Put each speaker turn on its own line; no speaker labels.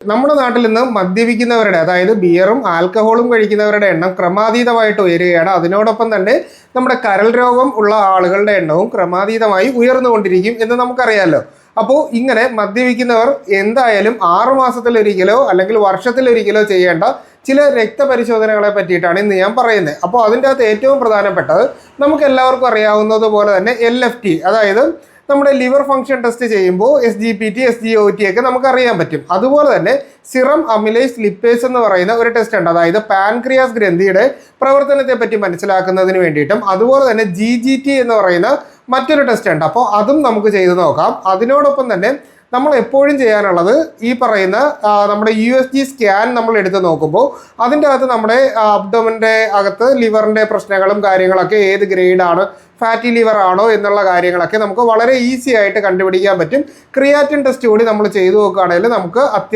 നമ്മുടെ നാട്ടിൽ നിന്ന് മദ്യപിക്കുന്നവരുടെ അതായത് ബിയറും ആൽക്കഹോളും കഴിക്കുന്നവരുടെ എണ്ണം ക്രമാതീതമായിട്ട് ഉയരുകയാണ്. അതിനോടൊപ്പം തന്നെ നമ്മുടെ കരൾ രോഗം ഉള്ള ആളുകളുടെ എണ്ണവും ക്രമാതീതമായി ഉയർന്നുകൊണ്ടിരിക്കും എന്ന് നമുക്കറിയാമല്ലോ അപ്പോൾ ഇങ്ങനെ മദ്യപിക്കുന്നവർ എന്തായാലും ആറു മാസത്തിലൊരിക്കലോ അല്ലെങ്കിൽ വർഷത്തിൽ വർഷത്തിലൊരിക്കലോ ചെയ്യേണ്ട ചില രക്തപരിശോധനകളെ പറ്റിയിട്ടാണ് ഇന്ന് ഞാൻ പറയുന്നത്. അപ്പോൾ അതിന്റെ അകത്ത് ഏറ്റവും പ്രധാനപ്പെട്ടത് നമുക്ക് എല്ലാവർക്കും അറിയാവുന്നത് പോലെ തന്നെ എൽ അതായത് നമ്മുടെ ലിവർ ഫംഗ്ഷൻ ടെസ്റ്റ് ചെയ്യുമ്പോൾ S G P T S G O T ഒക്കെ നമുക്ക് അറിയാൻ പറ്റും. അതുപോലെ തന്നെ സിറം അമിലേസ് ലിപ്പേസ് എന്ന് പറയുന്ന ഒരു ടെസ്റ്റ് ഉണ്ട്. അതായത് പാൻക്രിയാസ് ഗ്രന്ഥിയുടെ പ്രവർത്തനത്തെ പറ്റി മനസ്സിലാക്കുന്നതിന് വേണ്ടിയിട്ടും അതുപോലെ തന്നെ ജി ജി ടി എന്ന് പറയുന്ന മറ്റൊരു ടെസ്റ്റ് ഉണ്ട്. അപ്പോൾ അതും നമുക്ക് ചെയ്തു നോക്കാം. അതിനോടൊപ്പം തന്നെ നമ്മൾ എപ്പോഴും ചെയ്യാനുള്ളത് ഈ പറയുന്ന നമ്മുടെ യു എസ് ജി സ്കാൻ നമ്മൾ എടുത്ത് നോക്കുമ്പോൾ അതിന്റെ അകത്ത് നമ്മുടെ അബ്ഡോമിന്റെ അകത്ത് ലിവറിന്റെ പ്രശ്നങ്ങളും കാര്യങ്ങളൊക്കെ ഏത് ഗ്രേഡാണ് ഫാറ്റി ലിവർ ആണോ എന്നുള്ള കാര്യങ്ങളൊക്കെ നമുക്ക് വളരെ ഈസി ആയിട്ട് കണ്ടുപിടിക്കാൻ പറ്റും. ക്രിയാറ്റിൻ ടെസ്റ്റ് കൂടി നമ്മൾ ചെയ്തു നോക്കുകയാണെങ്കിൽ നമുക്ക് അത്യാവശ്യം